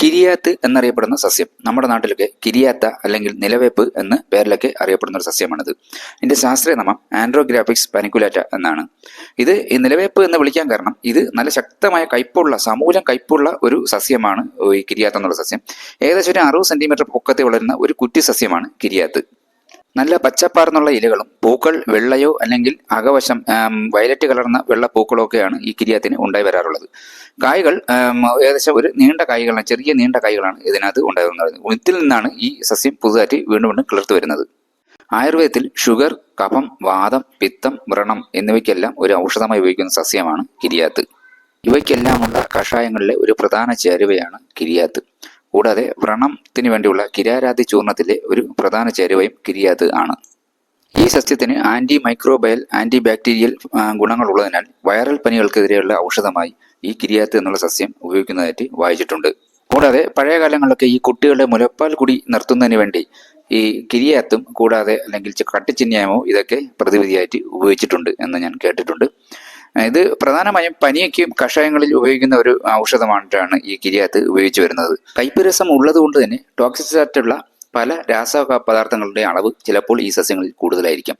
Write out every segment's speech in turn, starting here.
കിരിയാത്ത് എന്നറിയപ്പെടുന്ന സസ്യം. നമ്മുടെ നാട്ടിലൊക്കെ കിരിയാത്ത അല്ലെങ്കിൽ നിലവേപ്പ് എന്ന് പേരിലൊക്കെ അറിയപ്പെടുന്ന ഒരു സസ്യമാണിത്. ഇതിന്റെ ശാസ്ത്രീയനാമം ആൻഡ്രോഗ്രാഫിക്സ് പനിക്കുലാറ്റ എന്നാണ്. ഇത് ഈ നിലവേപ്പ് എന്ന് വിളിക്കാൻ കാരണം ഇത് നല്ല ശക്തമായ കയ്പുള്ള സമൂലം കയ്പുള്ള ഒരു സസ്യമാണ് ഈ കിരിയാത്ത എന്നുള്ള സസ്യം. ഏകദേശം ഒരു അറുപത് സെന്റിമീറ്റർ പൊക്കത്തിൽ വളരുന്ന ഒരു കുറ്റി സസ്യമാണ് കിരിയാത്ത്. നല്ല പച്ചപ്പാർന്നുള്ള ഇലകളും പൂക്കൾ വെള്ളയോ അല്ലെങ്കിൽ അകവശം വയലറ്റ് കലർന്ന വെള്ള പൂക്കളോ ഒക്കെയാണ് ഈ കിരിയാത്തിന് ഉണ്ടായി വരാറുള്ളത്. കായ്കൾ ഏകദേശം ഒരു നീണ്ട കായ്കളാണ് ചെറിയ നീണ്ട കായ്കളാണ് ഇതിനകത്ത് ഉണ്ടായി വരുന്നത് ഇതിൽ നിന്നാണ് ഈ സസ്യം പുതുതായിട്ട് വീണ്ടും വീണ്ടും കിളർത്തു വരുന്നത്. ആയുർവേദത്തിൽ ഷുഗർ കഫം വാദം പിത്തം വ്രണം എന്നിവയ്ക്കെല്ലാം ഒരു ഔഷധമായി ഉപയോഗിക്കുന്ന സസ്യമാണ് കിരിയാത്ത്. ഇവയ്ക്കെല്ലാമുള്ള കഷായങ്ങളിലെ ഒരു പ്രധാന ചേരുവയാണ് കിരിയാത്ത്. കൂടാതെ വ്രണത്തിന് വേണ്ടിയുള്ള കിരാരാതി ചൂർണത്തിലെ ഒരു പ്രധാന ചേരുവയും കിരിയാത് ആണ്. ഈ സസ്യത്തിന് ആന്റി മൈക്രോബയൽ ആന്റി ബാക്ടീരിയൽ ഗുണങ്ങളുള്ളതിനാൽ വൈറൽ പനികൾക്കെതിരെയുള്ള ഔഷധമായി ഈ കിരിയാത്ത് എന്നുള്ള സസ്യം ഉപയോഗിക്കുന്നതായിട്ട് വായിച്ചിട്ടുണ്ട്. കൂടാതെ പഴയ കാലങ്ങളിലൊക്കെ ഈ കുട്ടികളുടെ മുലപ്പാൽ കുടി നിർത്തുന്നതിന് വേണ്ടി ഈ കിരിയാത്തും കൂടാതെ അല്ലെങ്കിൽ കട്ടിച്ചിന്യായമോ ഇതൊക്കെ പ്രതിവിധിയായിട്ട് ഉപയോഗിച്ചിട്ടുണ്ട് എന്ന് ഞാൻ കേട്ടിട്ടുണ്ട്. ഇത് പ്രധാനമായും പനിയൊക്കെയും കഷായങ്ങളിൽ ഉപയോഗിക്കുന്ന ഒരു ഔഷധമായിട്ടാണ് ഈ കിരിയാത്ത് ഉപയോഗിച്ചു വരുന്നത്. കയ്പ് രസം ഉള്ളത് കൊണ്ട് തന്നെ ടോക്സിസായിട്ടുള്ള പല രാസ പദാർത്ഥങ്ങളുടെ അളവ് ചിലപ്പോൾ ഈ സസ്യങ്ങളിൽ കൂടുതലായിരിക്കും.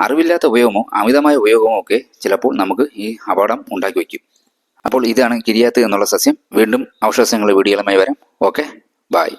അറിവില്ലാത്ത ഉപയോഗമോ അമിതമായ ഉപയോഗമോ ഒക്കെ ചിലപ്പോൾ നമുക്ക് ഈ അപകടം ഉണ്ടാക്കി വയ്ക്കും. അപ്പോൾ ഇതാണ് കിരിയാത്ത് എന്നുള്ള സസ്യം. വീണ്ടും ഔഷധ വീഡിയോകളുമായി വരാം. Okay bye